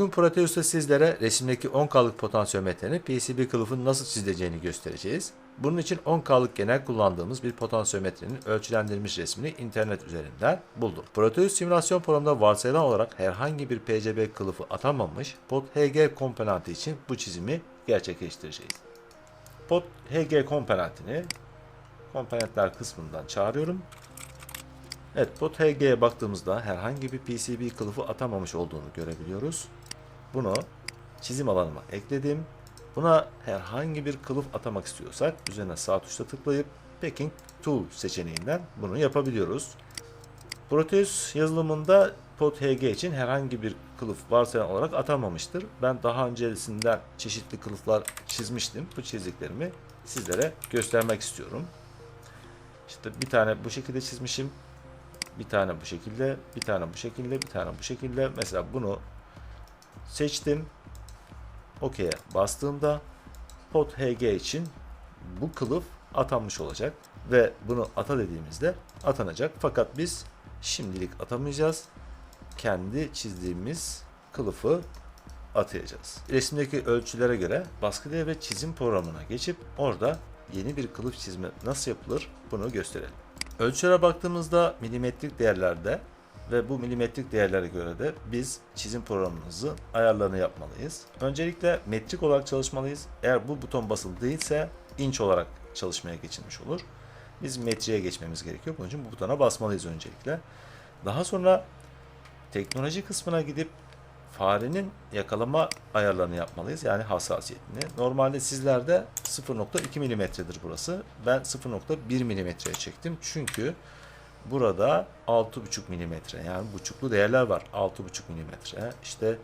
Bugün Proteus'ta sizlere resimdeki 10K'lık potansiyometrenin PCB kılıfını nasıl çizileceğini göstereceğiz. Bunun için 10K'lık genel kullandığımız bir potansiyometrenin ölçülendirilmiş resmini internet üzerinden buldum. Proteus simülasyon programında varsayılan olarak herhangi bir PCB kılıfı atanmamış POT-HG komponenti için bu çizimi gerçekleştireceğiz. POT-HG komponentini komponentler kısmından çağırıyorum. Evet, bu HG'ye baktığımızda herhangi bir PCB kılıfı atamamış olduğunu görebiliyoruz. Bunu çizim alanıma ekledim. Buna herhangi bir kılıf atamak istiyorsak üzerine sağ tuşla tıklayıp Packing Tool seçeneğinden bunu yapabiliyoruz. Proteus yazılımında POT-HG için herhangi bir kılıf varsayılan olarak atamamıştır. Ben daha öncesinden çeşitli kılıflar çizmiştim. Bu çizdiklerimi sizlere göstermek istiyorum. İşte bir tane bu şekilde çizmişim. Bir tane bu şekilde, bir tane bu şekilde, bir tane bu şekilde. Mesela bunu seçtim. OK'ye bastığımda pot HG için bu kılıf atanmış olacak ve bunu ata dediğimizde atanacak. Fakat biz şimdilik atamayacağız. Kendi çizdiğimiz kılıfı atayacağız. Resimdeki ölçülere göre baskı ve çizim programına geçip orada yeni bir kılıf çizme nasıl yapılır bunu gösterelim. Ölçülere baktığımızda milimetrik değerlerde ve bu milimetrik değerlere göre de biz çizim programımızı ayarlarını yapmalıyız. Öncelikle metrik olarak çalışmalıyız. Eğer bu buton basılı değilse inç olarak çalışmaya geçilmiş olur. Biz metriye geçmemiz gerekiyor. Bunun için bu butona basmalıyız öncelikle. Daha sonra teknoloji kısmına gidip farenin yakalama ayarlarını yapmalıyız. Yani hassasiyetini. Normalde sizlerde 0.2 milimetredir burası. Ben 0.1 milimetreye çektim. Çünkü burada 6.5 milimetre yani buçuklu değerler var. 6.5 milimetre, işte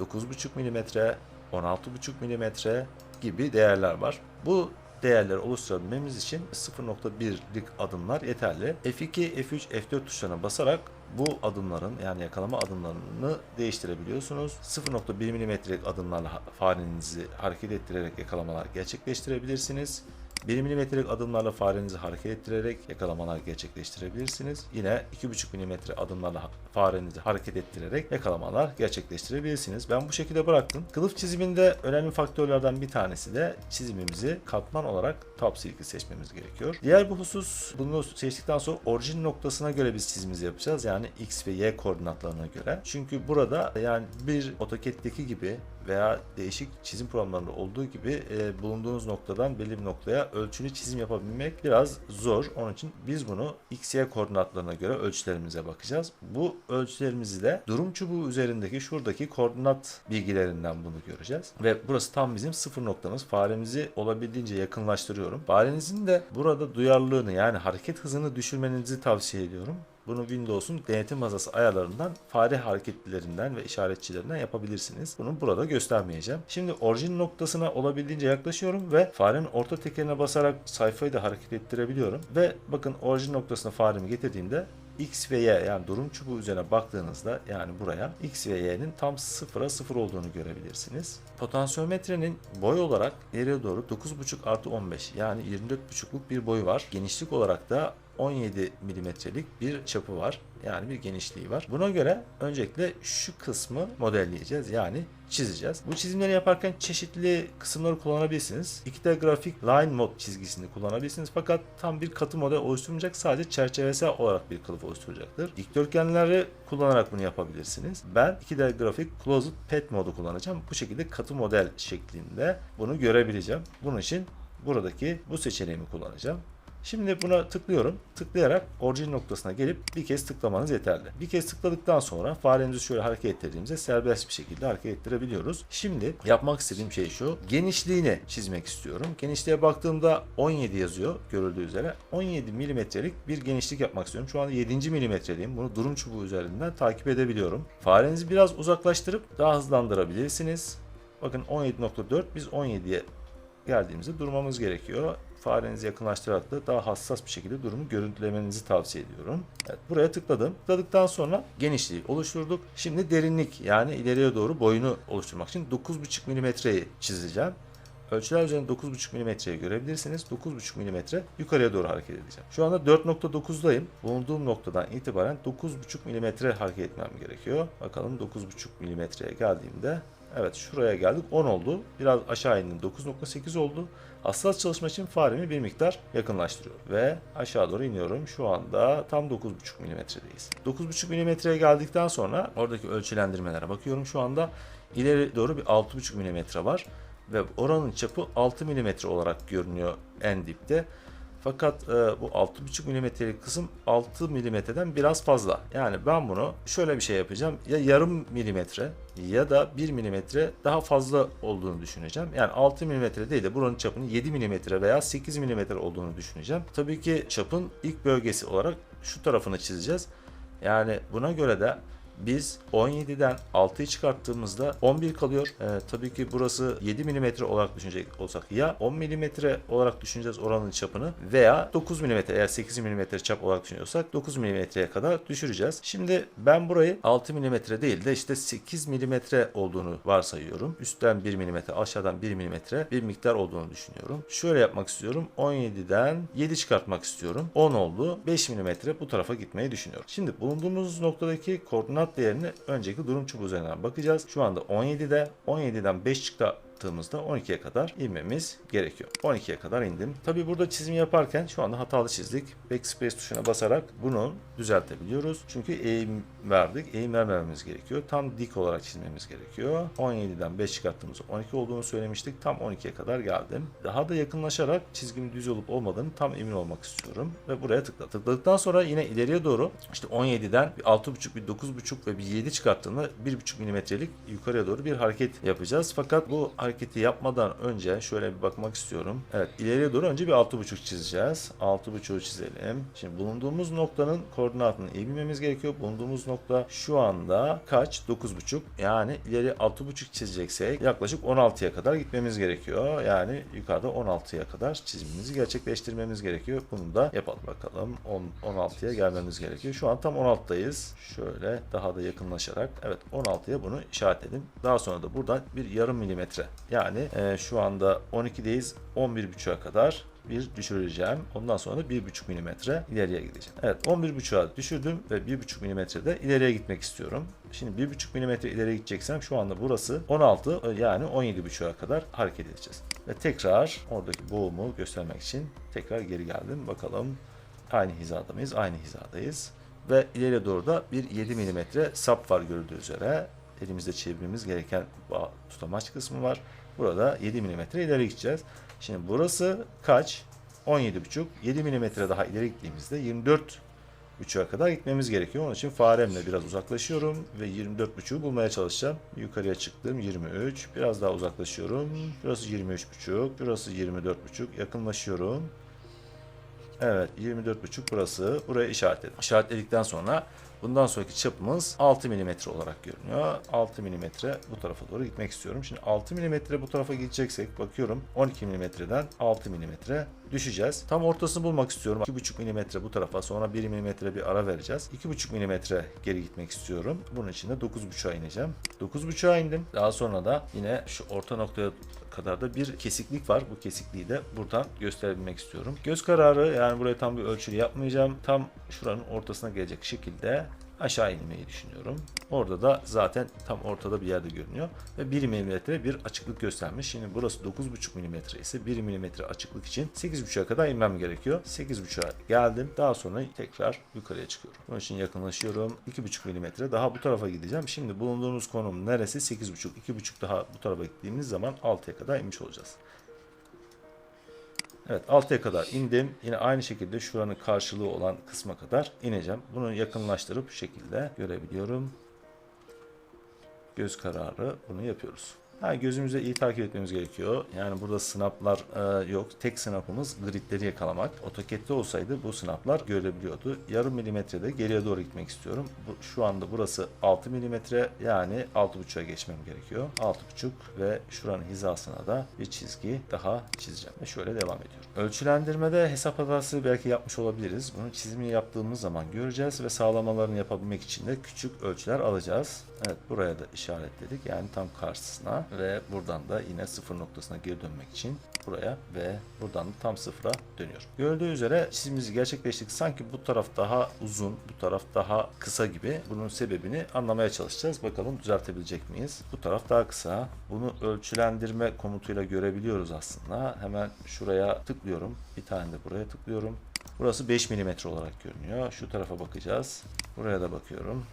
9.5 milimetre, 16.5 milimetre gibi değerler var. Bu değerleri oluşturabilmemiz için 0.1'lik adımlar yeterli. F2, F3, F4 tuşlarına basarak bu adımların yani yakalama adımlarını değiştirebiliyorsunuz. 0.1 milimetrelik adımlarla farenizi hareket ettirerek yakalamalar gerçekleştirebilirsiniz. 1 milimetrelik adımlarla farenizi hareket ettirerek yakalamalar gerçekleştirebilirsiniz. Yine 2,5 milimetre adımlarla farenizi hareket ettirerek yakalamalar gerçekleştirebilirsiniz. Ben bu şekilde bıraktım. Kılıf çiziminde önemli faktörlerden bir tanesi de çizimimizi katman olarak top silki seçmemiz gerekiyor. Diğer bir husus bunu seçtikten sonra orijin noktasına göre biz çizimimizi yapacağız. Yani x ve y koordinatlarına göre. Çünkü burada yani bir AutoCAD'deki gibi veya değişik çizim programlarında olduğu gibi e, bulunduğunuz noktadan belli bir noktaya ölçülü çizim yapabilmek biraz zor. Onun için biz bunu x, y koordinatlarına göre ölçülerimize bakacağız. Bu ölçülerimizi de durum çubuğu üzerindeki şuradaki koordinat bilgilerinden bunu göreceğiz. Ve burası tam bizim sıfır noktamız. Faremizi olabildiğince yakınlaştırıyorum. Farenizin de burada duyarlılığını yani hareket hızını düşürmenizi tavsiye ediyorum. Bunu Windows'un denetim masası ayarlarından fare hareketlerinden ve işaretçilerinden yapabilirsiniz. Bunu burada göstermeyeceğim. Şimdi orijin noktasına olabildiğince yaklaşıyorum ve farenin orta tekerine basarak sayfayı da hareket ettirebiliyorum. Ve bakın orijin noktasına faremi getirdiğimde X ve Y yani durum çubuğu üzerine baktığınızda yani buraya X ve Y'nin tam sıfıra sıfır olduğunu görebilirsiniz. Potansiyometrenin boy olarak ileriye doğru 9.5 artı 15 yani 24.5'luk bir boyu var. Genişlik olarak da 17 milimetrelik bir çapı var. Yani bir genişliği var. Buna göre öncelikle şu kısmı modelleyeceğiz. Yani çizeceğiz. Bu çizimleri yaparken çeşitli kısımları kullanabilirsiniz. 2D grafik line mod çizgisini kullanabilirsiniz. Fakat tam bir katı model oluşturmayacak. Sadece çerçevesel olarak bir kılıf oluşturacaktır. Dikdörtgenleri kullanarak bunu yapabilirsiniz. Ben 2D grafik closed pet modu kullanacağım. Bu şekilde katı model şeklinde bunu görebileceğim. Bunun için buradaki bu seçeneğimi kullanacağım. Şimdi buna tıklıyorum. Tıklayarak orijin noktasına gelip bir kez tıklamanız yeterli. Bir kez tıkladıktan sonra faremizi şöyle hareket ettirdiğimizde serbest bir şekilde hareket ettirebiliyoruz. Şimdi yapmak istediğim şey şu. Genişliğini çizmek istiyorum. Genişliğe baktığımda 17 yazıyor görüldüğü üzere. 17 milimetrelik bir genişlik yapmak istiyorum. Şu anda 7. milimetreliyim. Bunu durum çubuğu üzerinden takip edebiliyorum. Farenizi biraz uzaklaştırıp daha hızlandırabilirsiniz. Bakın 17.4 biz 17'ye geldiğimizde durmamız gerekiyor farenizi yakınlaştırarak da daha hassas bir şekilde durumu görüntülemenizi tavsiye ediyorum. Evet, buraya tıkladım. Tıkladıktan sonra genişliği oluşturduk. Şimdi derinlik yani ileriye doğru boyunu oluşturmak için 9,5 milimetreyi çizeceğim. ölçüler üzerinde 9.5 mm'yi görebilirsiniz. 9.5 mm yukarıya doğru hareket edeceğim. Şu anda 4.9'dayım. Bulunduğum noktadan itibaren 9.5 mm hareket etmem gerekiyor. Bakalım 9.5 mm'ye geldiğimde Evet şuraya geldik 10 oldu. Biraz aşağı indim 9.8 oldu. Hassas çalışma için faremi bir miktar yakınlaştırıyor. Ve aşağı doğru iniyorum. Şu anda tam 9.5 milimetredeyiz. 9.5 milimetreye geldikten sonra oradaki ölçülendirmelere bakıyorum. Şu anda ileri doğru bir 6.5 milimetre var. Ve oranın çapı 6 milimetre olarak görünüyor en dipte. Fakat e, bu 6,5 milimetrelik kısım 6 milimetreden biraz fazla. Yani ben bunu şöyle bir şey yapacağım. Ya yarım milimetre ya da 1 milimetre daha fazla olduğunu düşüneceğim. Yani 6 milimetre değil de buranın çapının 7 milimetre veya 8 milimetre olduğunu düşüneceğim. Tabii ki çapın ilk bölgesi olarak şu tarafını çizeceğiz. Yani buna göre de biz 17'den 6'yı çıkarttığımızda 11 kalıyor. Ee, tabii ki burası 7 mm olarak düşünecek olsak ya 10 mm olarak düşüneceğiz oranın çapını veya 9 mm eğer 8 mm çap olarak düşünüyorsak 9 mm'ye kadar düşüreceğiz. Şimdi ben burayı 6 mm değil de işte 8 mm olduğunu varsayıyorum. Üstten 1 mm aşağıdan 1 mm bir miktar olduğunu düşünüyorum. Şöyle yapmak istiyorum. 17'den 7 çıkartmak istiyorum. 10 oldu. 5 mm bu tarafa gitmeyi düşünüyorum. Şimdi bulunduğumuz noktadaki koordinat değerini önceki durum çubuğu üzerinden bakacağız. Şu anda 17'de 17'den 5 çıkarttığımızda 12'ye kadar inmemiz gerekiyor. 12'ye kadar indim. Tabi burada çizim yaparken şu anda hatalı çizdik. Backspace tuşuna basarak bunu düzeltebiliyoruz. Çünkü eğim verdik. Eğim vermememiz gerekiyor. Tam dik olarak çizmemiz gerekiyor. 17'den 5 çıkarttığımızda 12 olduğunu söylemiştik. Tam 12'ye kadar geldim. Daha da yakınlaşarak çizgimin düz olup olmadığını tam emin olmak istiyorum. Ve buraya tıkla. Tıkladıktan sonra yine ileriye doğru işte 17'den bir 6.5, bir 9.5 ve bir 7 çıkarttığında 1.5 milimetrelik yukarıya doğru bir hareket yapacağız. Fakat bu hareketi yapmadan önce şöyle bir bakmak istiyorum. Evet ileriye doğru önce bir 6.5 çizeceğiz. 6.5'u çizelim. Şimdi bulunduğumuz noktanın koordinatını iyi bilmemiz gerekiyor. Bulunduğumuz nokta şu anda kaç? 9.5. Yani ileri 6.5 çizeceksek yaklaşık 16'ya kadar gitmemiz gerekiyor. Yani yukarıda 16'ya kadar çizimimizi gerçekleştirmemiz gerekiyor. Bunu da yapalım bakalım. 10, 16'ya gelmemiz gerekiyor. Şu an tam 16'dayız. Şöyle daha da yakınlaşarak evet 16'ya bunu işaretledim. Daha sonra da buradan bir yarım milimetre yani e, şu anda 12'deyiz 11.5'a kadar bir düşüreceğim. Ondan sonra da 1.5 milimetre ileriye gideceğim. Evet 11.5'a düşürdüm ve 1.5 milimetrede ileriye gitmek istiyorum. Şimdi 1.5 milimetre ileriye gideceksem şu anda burası 16 yani 17.5'a kadar hareket edeceğiz. Ve tekrar oradaki boğumu göstermek için tekrar geri geldim. Bakalım aynı hizada mıyız? Aynı hizadayız. Ve ileriye doğru da bir 7 milimetre sap var görüldüğü üzere. Elimizde çevirmemiz gereken tutamaç kısmı var. Burada 7 milimetre ileri gideceğiz. Şimdi burası kaç? 17,5. 7 milimetre daha ileri gittiğimizde 24 buçuğa kadar gitmemiz gerekiyor. Onun için faremle biraz uzaklaşıyorum ve 24.5'u bulmaya çalışacağım. Yukarıya çıktım 23. Biraz daha uzaklaşıyorum. Burası 23.5. Burası 24.5. Yakınlaşıyorum. Evet 24.5 burası. Buraya işaretledim. İşaretledikten sonra bundan sonraki çapımız 6 mm olarak görünüyor. 6 mm bu tarafa doğru gitmek istiyorum. Şimdi 6 mm bu tarafa gideceksek bakıyorum 12 mm'den 6 mm düşeceğiz. Tam ortasını bulmak istiyorum. 2,5 mm bu tarafa sonra 1 mm bir ara vereceğiz. 2,5 mm geri gitmek istiyorum. Bunun için de 9,5'a ineceğim. 9,5'a indim. Daha sonra da yine şu orta noktaya kadar da bir kesiklik var. Bu kesikliği de buradan gösterebilmek istiyorum. Göz kararı yani buraya tam bir ölçülü yapmayacağım. Tam şuranın ortasına gelecek şekilde aşağı inmeyi düşünüyorum. Orada da zaten tam ortada bir yerde görünüyor. Ve 1 mm bir açıklık göstermiş. Şimdi burası 9,5 mm ise 1 mm açıklık için 8,5'a kadar inmem gerekiyor. 8,5'a geldim. Daha sonra tekrar yukarıya çıkıyorum. Bunun için yakınlaşıyorum. 2,5 mm daha bu tarafa gideceğim. Şimdi bulunduğumuz konum neresi? 8,5. 2,5 daha bu tarafa gittiğimiz zaman 6'ya kadar inmiş olacağız. Evet 6'ya kadar indim. Yine aynı şekilde şuranın karşılığı olan kısma kadar ineceğim. Bunu yakınlaştırıp şu şekilde görebiliyorum. Göz kararı bunu yapıyoruz. Ha, gözümüze iyi takip etmemiz gerekiyor. Yani burada snaplar e, yok. Tek snapımız gridleri yakalamak. AutoCAD'de olsaydı bu snaplar görülebiliyordu. Yarım milimetrede geriye doğru gitmek istiyorum. Bu, şu anda burası 6 milimetre yani 6.5'a geçmem gerekiyor. 6.5 ve şuranın hizasına da bir çizgi daha çizeceğim. Ve şöyle devam ediyorum. Ölçülendirmede hesap hatası belki yapmış olabiliriz. Bunu çizimini yaptığımız zaman göreceğiz ve sağlamalarını yapabilmek için de küçük ölçüler alacağız. Evet buraya da işaretledik. Yani tam karşısına. ve buradan da yine sıfır noktasına geri dönmek için buraya ve buradan da tam sıfıra dönüyor. Gördüğü üzere çizimimizi gerçekleştirdik. Sanki bu taraf daha uzun, bu taraf daha kısa gibi. Bunun sebebini anlamaya çalışacağız. Bakalım düzeltebilecek miyiz? Bu taraf daha kısa. Bunu ölçülendirme komutuyla görebiliyoruz aslında. Hemen şuraya tıklıyorum. Bir tane de buraya tıklıyorum. Burası 5 mm olarak görünüyor. Şu tarafa bakacağız. Buraya da bakıyorum.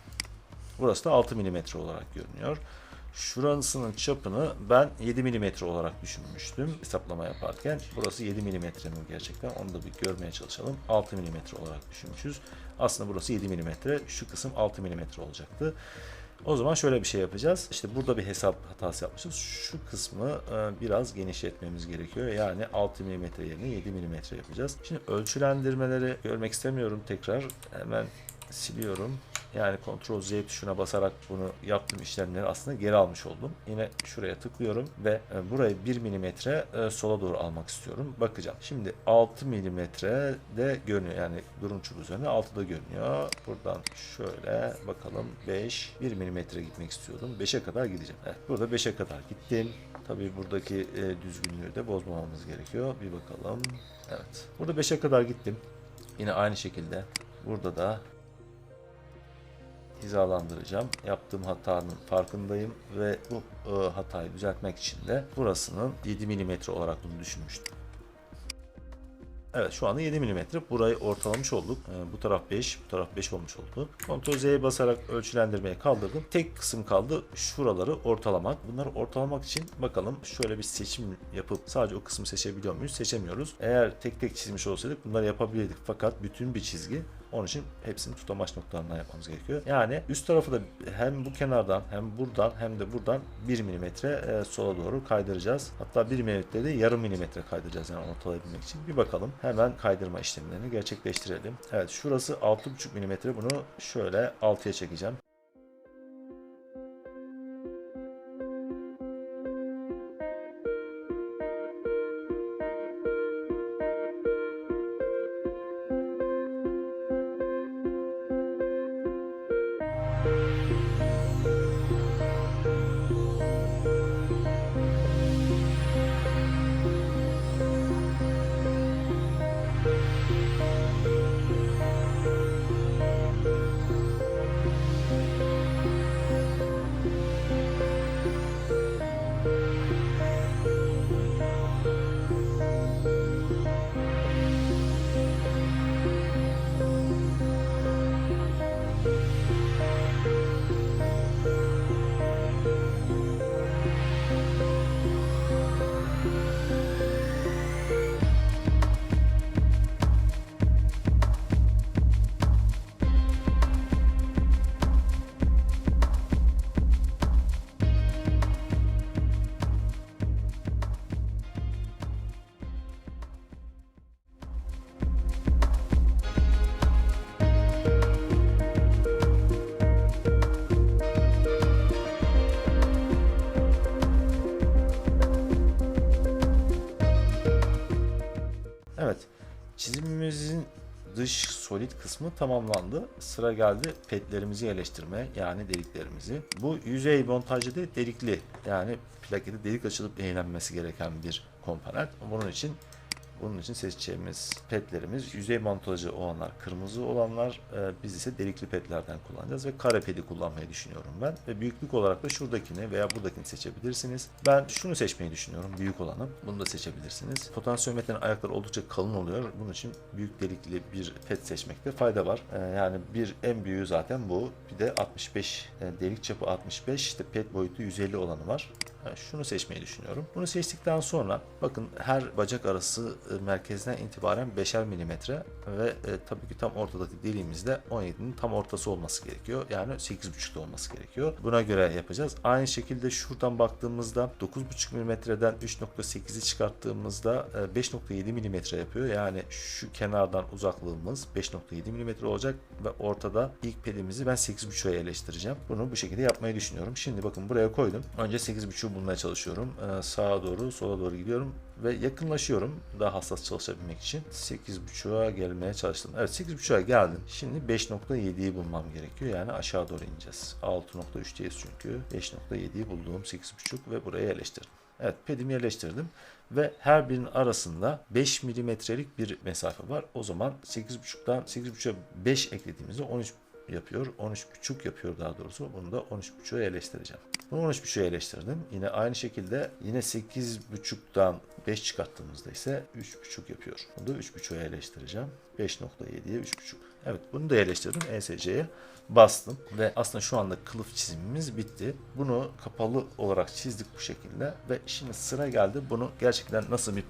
Burası da 6 mm olarak görünüyor. Şurasının çapını ben 7 mm olarak düşünmüştüm hesaplama yaparken. Burası 7 mm mi gerçekten? Onu da bir görmeye çalışalım. 6 mm olarak düşünmüşüz. Aslında burası 7 mm. Şu kısım 6 mm olacaktı. O zaman şöyle bir şey yapacağız. İşte burada bir hesap hatası yapmışız. Şu kısmı e, biraz genişletmemiz gerekiyor. Yani 6 mm yerine 7 mm yapacağız. Şimdi ölçülendirmeleri görmek istemiyorum tekrar. Hemen siliyorum. Yani Ctrl Z tuşuna basarak bunu yaptığım işlemleri aslında geri almış oldum. Yine şuraya tıklıyorum ve e, burayı 1 milimetre e, sola doğru almak istiyorum. Bakacağım. Şimdi 6 milimetre de görünüyor. Yani durum çubuğu üzerine 6'da görünüyor. Buradan şöyle bakalım 5 1 milimetre gitmek istiyordum. 5'e kadar gideceğim. Evet, burada 5'e kadar gittim. Tabii buradaki e, düzgünlüğü de bozmamamız gerekiyor. Bir bakalım. Evet. Burada 5'e kadar gittim. Yine aynı şekilde burada da hizalandıracağım. Yaptığım hatanın farkındayım ve bu e, hatayı düzeltmek için de burasının 7 mm olarak bunu düşünmüştüm. Evet şu anda 7 mm. Burayı ortalamış olduk. E, bu taraf 5, bu taraf 5 olmuş oldu. Ctrl Z'ye basarak ölçülendirmeye kaldırdım. Tek kısım kaldı şuraları ortalamak. Bunları ortalamak için bakalım şöyle bir seçim yapıp sadece o kısmı seçebiliyor muyuz? Seçemiyoruz. Eğer tek tek çizmiş olsaydık bunları yapabilirdik. Fakat bütün bir çizgi onun için hepsini tutamaç noktalarından yapmamız gerekiyor. Yani üst tarafı da hem bu kenardan hem buradan hem de buradan 1 milimetre sola doğru kaydıracağız. Hatta 1 milimetre de yarım milimetre kaydıracağız yani ortalayabilmek için. Bir bakalım. Hemen kaydırma işlemlerini gerçekleştirelim. Evet şurası 6,5 milimetre. Bunu şöyle 6'ya çekeceğim. Dış solid kısmı tamamlandı. Sıra geldi petlerimizi yerleştirme yani deliklerimizi. Bu yüzey montajı da delikli yani plaketi delik açılıp eğlenmesi gereken bir komponent. Bunun için bunun için seçeceğimiz petlerimiz yüzey montajı olanlar kırmızı olanlar e, biz ise delikli petlerden kullanacağız ve kare pedi kullanmayı düşünüyorum ben. Ve büyüklük olarak da şuradakini veya buradakini seçebilirsiniz. Ben şunu seçmeyi düşünüyorum büyük olanı. Bunu da seçebilirsiniz. Potansiyometrenin ayakları oldukça kalın oluyor. Bunun için büyük delikli bir pet seçmekte fayda var. E, yani bir en büyüğü zaten bu. Bir de 65 e, delik çapı 65 işte pet boyutu 150 olanı var. Şunu seçmeyi düşünüyorum. Bunu seçtikten sonra bakın her bacak arası e, merkezden itibaren 5'er milimetre ve e, tabii ki tam ortadaki deliğimizde 17'nin tam ortası olması gerekiyor. Yani 8.5'da olması gerekiyor. Buna göre yapacağız. Aynı şekilde şuradan baktığımızda 9.5 milimetreden 3.8'i çıkarttığımızda e, 5.7 milimetre yapıyor. Yani şu kenardan uzaklığımız 5.7 milimetre olacak ve ortada ilk pedimizi ben 8.5'a yerleştireceğim. Bunu bu şekilde yapmayı düşünüyorum. Şimdi bakın buraya koydum. Önce 8.5'u 8.5'u bulmaya çalışıyorum. Ee, sağa doğru, sola doğru gidiyorum ve yakınlaşıyorum daha hassas çalışabilmek için. 8.5'a gelmeye çalıştım. Evet 8.5'a geldim. Şimdi 5.7'yi bulmam gerekiyor. Yani aşağı doğru ineceğiz. 6.3'teyiz çünkü. 5.7'yi bulduğum 8.5 ve buraya yerleştirdim. Evet pedimi yerleştirdim ve her birinin arasında 5 milimetrelik bir mesafe var. O zaman 8.5'dan 8.5'a 5 eklediğimizde 13 yapıyor. 13.5 yapıyor daha doğrusu. Bunu da 13.5'a yerleştireceğim. Bunu 13.5'a yerleştirdim. Yine aynı şekilde yine 8.5'dan 5 çıkarttığımızda ise 3.5 yapıyor. Bunu da 3.5'a yerleştireceğim. 5.7'ye 3.5. Evet bunu da yerleştirdim. ESC'ye bastım ve aslında şu anda kılıf çizimimiz bitti. Bunu kapalı olarak çizdik bu şekilde ve şimdi sıra geldi bunu gerçekten nasıl bir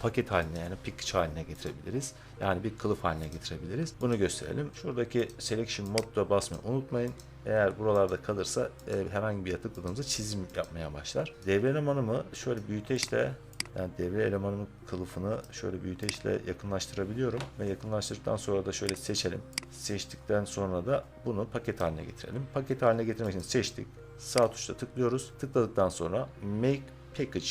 paket haline yani package haline getirebiliriz. Yani bir kılıf haline getirebiliriz. Bunu gösterelim. Şuradaki selection modda basmayı unutmayın. Eğer buralarda kalırsa e, herhangi bir yere çizim yapmaya başlar. Devre elemanımı şöyle büyüteçle yani devre elemanımın kılıfını şöyle büyüteçle yakınlaştırabiliyorum ve yakınlaştırdıktan sonra da şöyle seçelim. Seçtikten sonra da bunu paket haline getirelim. Paket haline getirmek için seçtik. Sağ tuşla tıklıyoruz. Tıkladıktan sonra Make Package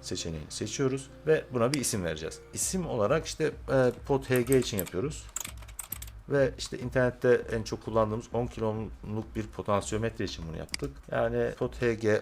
seçeneğini seçiyoruz ve buna bir isim vereceğiz. İsim olarak işte e, POT-HG için yapıyoruz. Ve işte internette en çok kullandığımız 10 kiloluk bir potansiyometre için bunu yaptık. Yani POT-HG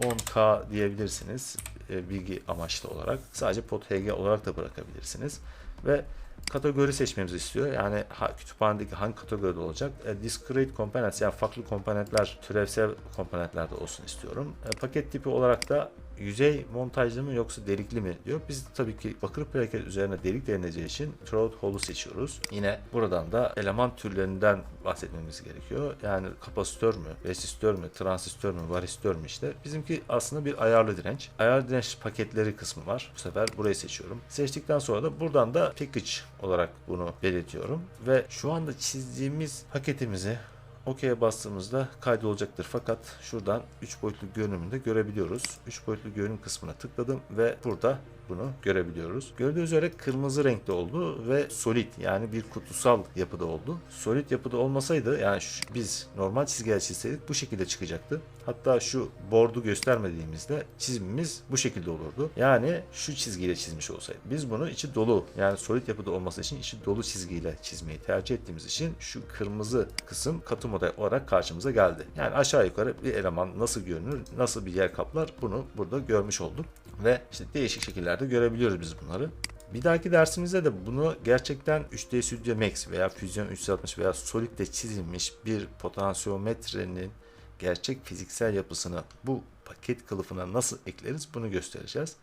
10K diyebilirsiniz e, bilgi amaçlı olarak. Sadece POT-HG olarak da bırakabilirsiniz. Ve kategori seçmemizi istiyor. Yani ha, kütüphanedeki hangi kategoride olacak? E, discrete components yani farklı komponentler, türevsel komponentler de olsun istiyorum. E, paket tipi olarak da yüzey montajlı mı yoksa delikli mi diyor. Biz tabii ki bakır plaket üzerine delik denileceği için throat hole'u seçiyoruz. Yine buradan da eleman türlerinden bahsetmemiz gerekiyor. Yani kapasitör mü, resistör mü, transistör mü, varistör mü işte. Bizimki aslında bir ayarlı direnç. Ayarlı direnç paketleri kısmı var. Bu sefer burayı seçiyorum. Seçtikten sonra da buradan da package olarak bunu belirtiyorum. Ve şu anda çizdiğimiz paketimizi OK'ye bastığımızda kaydolacaktır. Fakat şuradan 3 boyutlu görünümünde görebiliyoruz. 3 boyutlu görünüm kısmına tıkladım ve burada bunu görebiliyoruz. Gördüğünüz üzere kırmızı renkte oldu ve solid yani bir kutusal yapıda oldu. Solid yapıda olmasaydı yani şu- biz normal çizgiler çizseydik bu şekilde çıkacaktı. Hatta şu bordu göstermediğimizde çizimimiz bu şekilde olurdu. Yani şu çizgiyle çizmiş olsaydı. Biz bunu içi dolu yani solid yapıda olması için içi dolu çizgiyle çizmeyi tercih ettiğimiz için şu kırmızı kısım katı model olarak karşımıza geldi. Yani aşağı yukarı bir eleman nasıl görünür, nasıl bir yer kaplar bunu burada görmüş olduk. Ve işte değişik şekillerde görebiliyoruz biz bunları. Bir dahaki dersimizde de bunu gerçekten 3D Studio Max veya Fusion 360 veya Solid'de çizilmiş bir potansiyometrenin gerçek fiziksel yapısını bu paket kılıfına nasıl ekleriz bunu göstereceğiz.